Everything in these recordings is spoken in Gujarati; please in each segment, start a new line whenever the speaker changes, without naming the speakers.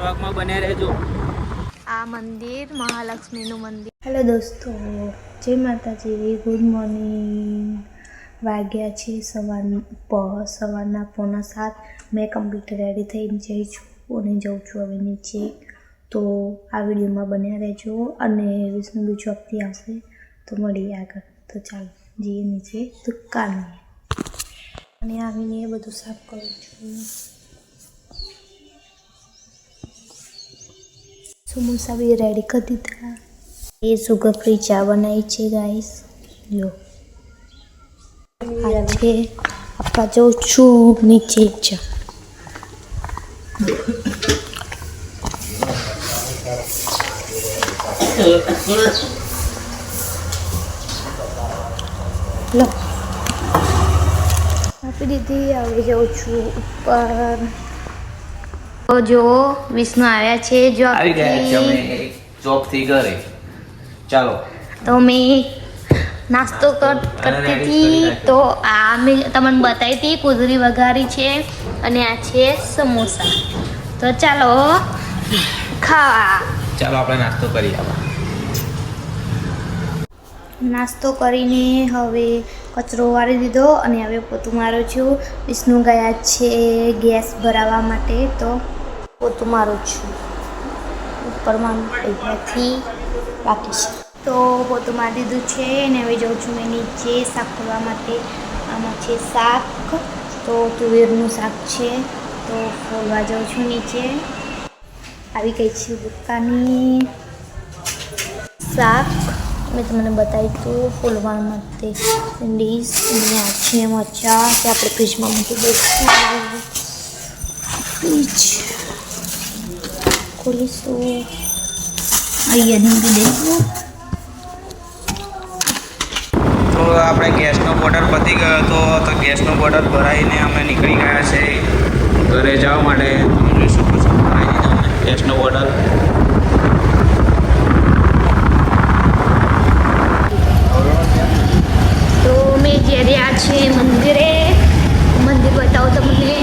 બ્લોગમાં બને રહેજો.
આ મંદિર મહાલક્ષ્મીનું મંદિર.
હેલો દોસ્તો જય માતાજી ગુડ મોર્નિંગ. વાગ્યા છે સવાર સવારના પોણા સાત. મેં કમ્પ્યુટર રેડી થઈને જઈ છું અને જાઉં છું હવે નીચે. તો આ વિડીયોમાં બન્યા રહેજો અને વિષ્ણુ ચોકથી આવશે. તો મળીએ આગળ. તો ચાલો જઈએ નીચે દુકાને. અને આવીને એ બધું સાફ કરું છું. સમોસા બી રેડી કરી દીધા. એ સુગર ફ્રી ચા બનાવી છે ગાઈસ જો. આજે આપવા જાઉં છું નીચે ચા. લો. આપી દીધી આવી જાઉં છું ઉપર. તો જો વિષ્ણુ આવ્યા છે જો
આવી ગયા છે અમે જોબથી ઘરે. ચાલો.
તો મેં નાસ્તો કરતી હતી. તો આ મેં તમને બતાવી હતી કુદરી વઘારી છે અને આ છે સમોસા. તો ચાલો ખાવા.
ચાલો આપણે નાસ્તો કરી આવા
નાસ્તો કરીને હવે કચરો વાળી દીધો અને હવે પોતું મારું છું. વિષ્ણુ ગયા છે ગેસ ભરાવવા માટે તો પોતું મારું છું. ઉપરમાં અહીંયાથી બાકી છે. તો પોતું મારી દીધું છે અને હવે જાઉં છું મેં નીચે શાક કરવા માટે. આમાં છે શાક. તો તુવેરનું શાક છે. તો ફોલવા જાઉં છું નીચે. આવી ગઈ છે દુકાની શાક. મેં તમને બતાવી હતું ફોલવા માટે ડીશ અને આ છે મરચા, કે આપણે ફ્રીજમાં મૂકી દઈશું. ફ્રીજ ખોલીશું અહીંયા મૂકી દઈશું
તો આપણે ગેસનો બોર્ડર પતી ગયો હતો. તો ગેસનો બોર્ડર ભરાઈને અમે નીકળી ગયા છે. ઘરે જવા માટે. તમે ભરાઈ દીધો ગેસનો બોર્ડર
તો મેં જ્યારે આ છે મંદિરે મંદિર બતાવો તમને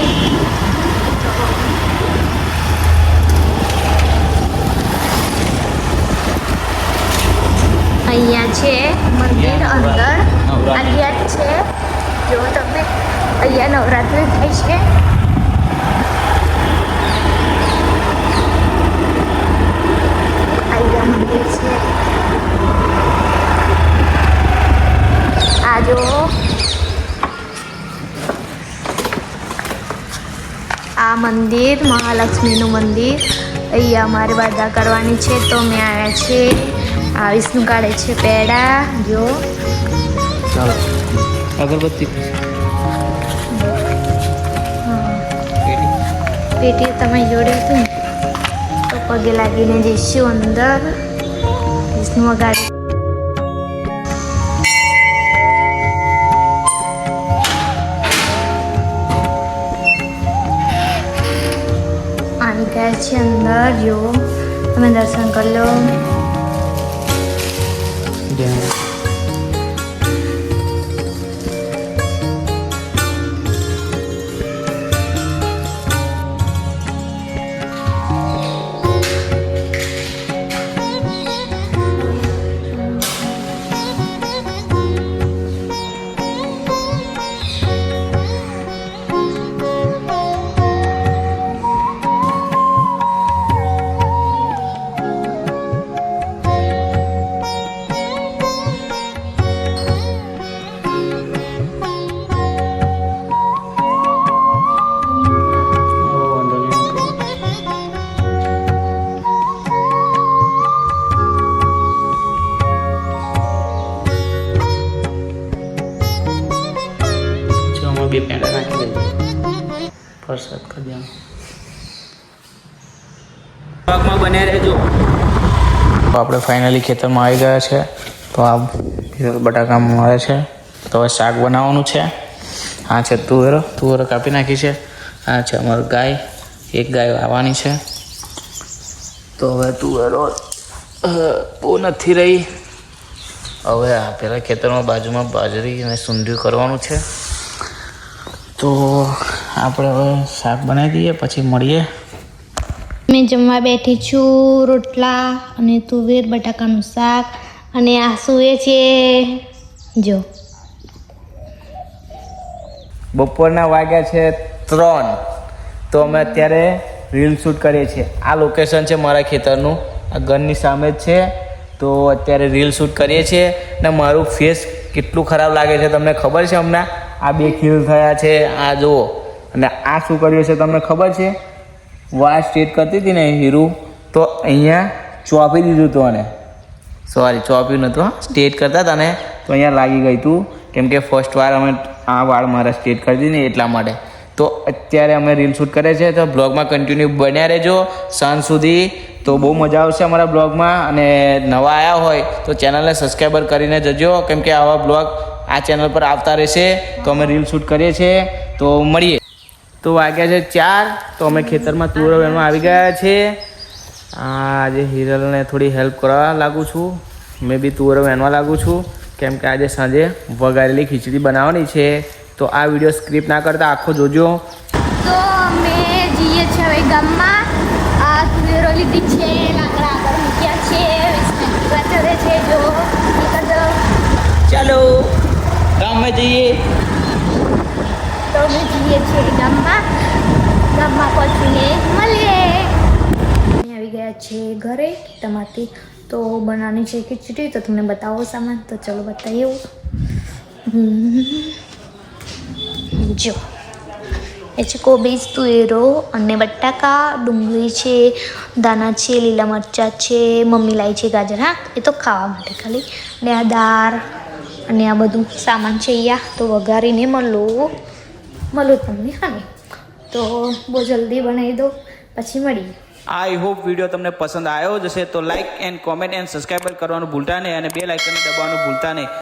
અહીંયા છે મંદિર અંદર અહીંયા છે. જો તમે અહીંયા નવરાત્રિ થાય છે. અહીંયા મંદિર છે. આ જો. આ મંદિર, મહાલક્ષ્મીનું મંદિર. અહીંયા અમારે વાદા કરવાની છે. તો મેં આવ્યા છે આ વિષ્ણુ કાઢે છે પેડા. જો.
ચાલો. અગરબત્તી.
પેટી તમે જોડે હતું તો પગે લાગીને જઈશું અંદર. વિષ્ણુ ગાડી આવી ગયા છે અંદર જો તમે દર્શન કરી લો.
પ્રસાદ કરી દેવાનો. બને રહેજો. તો આપણે ફાઇનલી ખેતરમાં આવી ગયા છે. તો આ બટાકા મળે છે. તો હવે શાક બનાવવાનું છે. આ છે તુવેરો. તુવેરો કાપી નાખી છે. આ છે અમારું ગાય. એક ગાય આવવાની છે. તો હવે તુવેરો બહુ નથી રહી. હવે આ પેલા ખેતરમાં બાજુમાં બાજરી અને સુંઢિયું કરવાનું છે. તો આપણે હવે શાક બનાવી દઈએ પછી મળીએ.
મેં જમવા બેઠી છું રોટલા અને તુવેર બટાકાનું શાક અને આ સૂએ છે. જો.
બપોરના વાગ્યા છે ત્રણ. તો અમે અત્યારે રીલ શૂટ કરીએ છીએ. આ લોકેશન છે મારા ખેતરનું. આ ઘરની સામે જ છે. તો અત્યારે રીલ શૂટ કરીએ છીએ ને મારું ફેસ કેટલું ખરાબ લાગે છે તમને ખબર છે હમણાં? આ બે ખીલ થયા છે. આ જુઓ. અને આ શું કર્યું છે તમને ખબર છે? વાળ સ્ટ્રેટ કરતી હતી ને હીરુ, તો અહીંયા ચોપી દીધું હતું અને. સોરી ચોપ્યું નહોતું સ્ટેટ કરતા હતા ને, તો અહીંયા લાગી ગઈ હતું કેમ કે ફર્સ્ટ વાર અમે આ વાળ મારા સ્ટેટ કરી દીધી ને એટલા માટે. તો અત્યારે અમે રીલ શૂટ કરે છે, તો બ્લોગમાં કન્ટિન્યુ બન્યા રહેજો. સાંજ સુધી તો બહુ મજા આવશે અમારા બ્લોગમાં અને નવા આવ્યા હોય, તો ચેનલને સબસ્ક્રાઈબર કરીને જજો. કેમ કે આવા બ્લોગ આ ચેનલ પર આવતા રહેશે. તો અમે રીલ શૂટ કરીએ છીએ. તો મળીએ. તો વાગ્યા છે ચાર તો અમે ખેતરમાં તુવેરો વેણવા આવી ગયા છે. આજે હિરલને થોડી હેલ્પ કરવા લાગુ છું. મેં બી તુવેરો વેણવા લાગુ છું. કેમ કે આજે સાંજે વઘારેલી ખીચડી બનાવવાની છે. તો આ વીડિયો સ્ક્રિપ ના કરતા આખો જોજો.
તો અમે જઈએ છીએ હવે ગામમાં. આ તુવેરો લીધી છે લાકડા આગળ મૂક્યા છે ચડે છે જો
ચાલો ગામમાં જઈએ.
અમે જઈએ છીએ ગામમાં. ગામમાં પહોંચીને મળીએ.
આવી ગયા છે ઘરે તમારથી. તો બનાવવાની છે ખીચડી. તો તમને બતાવો સામાન. તો ચલો બતાવીએ
જો. એ છે કોબીજ, તુવેરો અને બટાકા. ડુંગળી છે દાણા છે, લીલા મરચાં છે, મમ્મી લાવી છે ગાજર. હા, એ તો ખાવા માટે ખાલી. ને આ દાળ અને આ બધું સામાન છે અહીંયા. તો વઘારીને મળું. મળું તમને હા તો બહુ જલ્દી બનાવી દો, પછી મળીએ.
આઈ હોપ વીડિયો તમને પસંદ આવ્યો જશે તો like and comment and subscriber કરવાનું ભૂલતા નહીં અને બે લાઇકન દબાવવાનું ભૂલતા નહીં.